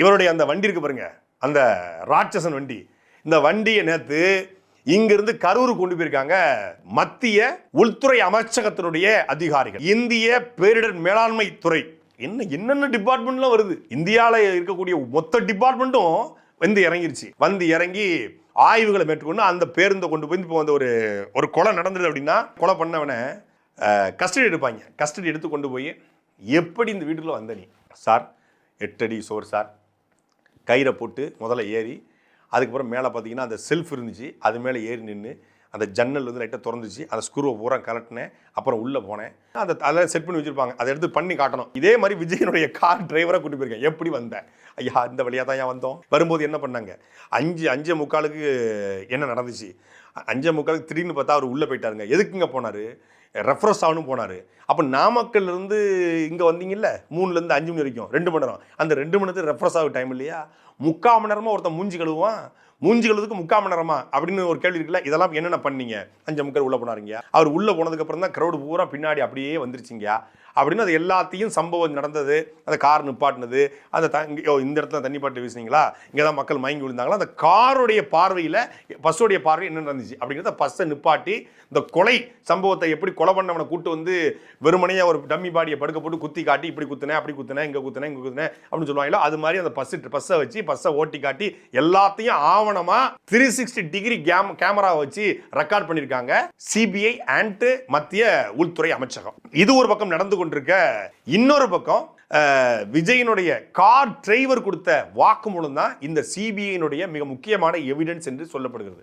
இவருடைய அந்த வண்டி இருக்கு பாருங்க. அந்த ராட்சசன் வண்டி. இந்த வண்டியை நேத்து இங்கிருந்து கரூர் கொண்டு போயிருக்காங்க மத்திய உள்துறை அமைச்சகத்தினுடைய அதிகாரிகள். இந்திய பேரிடர் மேலாண்மை துறை. என்ன என்னென்ன டிபார்ட்மெண்ட்லாம் வருது? இந்தியாவில் இருக்கக்கூடிய மொத்த டிபார்ட்மெண்ட்டும் வந்து இறங்கிருச்சு. வந்து இறங்கி ஆய்வுகளை மேற்கொண்டு அந்த பேருந்தை கொண்டு போய் இப்போ வந்து ஒரு ஒரு கொலை நடந்தது அப்படின்னா கொலை பண்ணவனை கஸ்டடி எடுப்பாங்க. கஸ்டடி எடுத்து கொண்டு போய் எப்படி இந்த வீட்டுக்குள்ளே வந்த நீ? சார் எட்டடி சோர் சார். கயிறை போட்டு முதல்ல ஏறி அதுக்கப்புறம் மேலே பார்த்தீங்கன்னா அந்த செல்ஃப் இருந்துச்சு. அது மேலே ஏறி நின்று அந்த ஜன்னல் வந்து லைட்டாக திறந்துச்சு. அந்த ஸ்க்ரூவை பூரா கலட்டினேன். அப்புறம் உள்ளே போனேன். அந்த அதில் செட் பண்ணி வச்சுருப்பாங்க. அதை எடுத்து பண்ணி காட்டணும். இதே மாதிரி விஜயனுடைய கார் டிரைவராக கூட்டி போயிருக்கேன். எப்படி வந்தேன் ஐயா இந்த வழியாக தான் ஏன் வந்தோம். வரும்போது என்ன பண்ணாங்க? அஞ்சு அஞ்சு முக்காலுக்கு என்ன நடந்துச்சு? அஞ்சே முக்காலுக்கு திடீர்னு பார்த்தா அவர் உள்ளே போயிட்டாருங்க. எதுக்குங்க போனார்? ரெஃப்ரெஷ் ஆகணும் போனார். அப்போ நாமக்கல்லேருந்து இங்கே வந்தீங்கல்ல மூணுலேருந்து அஞ்சு மணி வரைக்கும் ரெண்டு மணி நேரம். அந்த ரெண்டு மணி நேரத்துக்கு ரெஃப்ரெஷ் ஆகும் டைம் இல்லையா? முக்கால் மணி நேரமாக ஒருத்தன் மூஞ்சி கழுவுவான். மூஞ்சி கழுவதுக்கு முக்கால் மணி நேரமா? அப்படின்னு ஒரு கேள்வி இருக்குல்ல இதெல்லாம் என்னென்ன பண்ணீங்க? அஞ்சு முக்கால் உள்ளே போனாருங்க அவர் உள்ளே போனதுக்கப்புறம் தான் க்ரௌடு பூரா பின்னாடி அப்படியே வந்துருச்சுங்க அப்படின்னு அது எல்லாத்தையும் சம்பவம் நடந்தது. அந்த கார் நிப்பாட்டினது. அந்த த இந்த இடத்துல தண்ணி பாட்டு வீசுனீங்களா? இங்கே தான் மக்கள் மயங்கி விழுந்தாங்களா? அந்த காருடைய பார்வையில் பஸ்ஸோடைய பார்வை என்ன நடந்துச்சு அப்படிங்கிறத பஸ்ஸை நிப்பாட்டி இந்த கொலை சம்பவத்தை எப்படி கொலை பண்ணவனை கூட்டு வந்து வெறுமனையாக ஒரு டம்மி பாடியை படுக்க போட்டு குத்தி காட்டி இப்படி குத்துனேன் அப்படி குத்துனேன் இங்கே குத்துனேன் இங்கே குத்துனேன் அப்படின்னு சொல்லுவாங்களோ அது மாதிரி அந்த பஸ் பஸ்ஸை வச்சு பஸ்ஸை ஓட்டி காட்டி எல்லாத்தையும் ஆவணமாக three sixty degree cam camera வச்சு ரெக்கார்ட் பண்ணியிருக்காங்க சிபிஐ அண்ட் மத்திய உள்துறை அமைச்சகம். இது ஒரு பக்கம் நடந்து கொண்டிருக்க இன்னொரு பக்கம் விஜயினுடைய கார் டிரைவர் கொடுத்த வாக்குமூலம் தான் இந்த சிபிஐனுடைய மிக முக்கியமான எவிடன்ஸ் என்று சொல்லப்படுகிறது.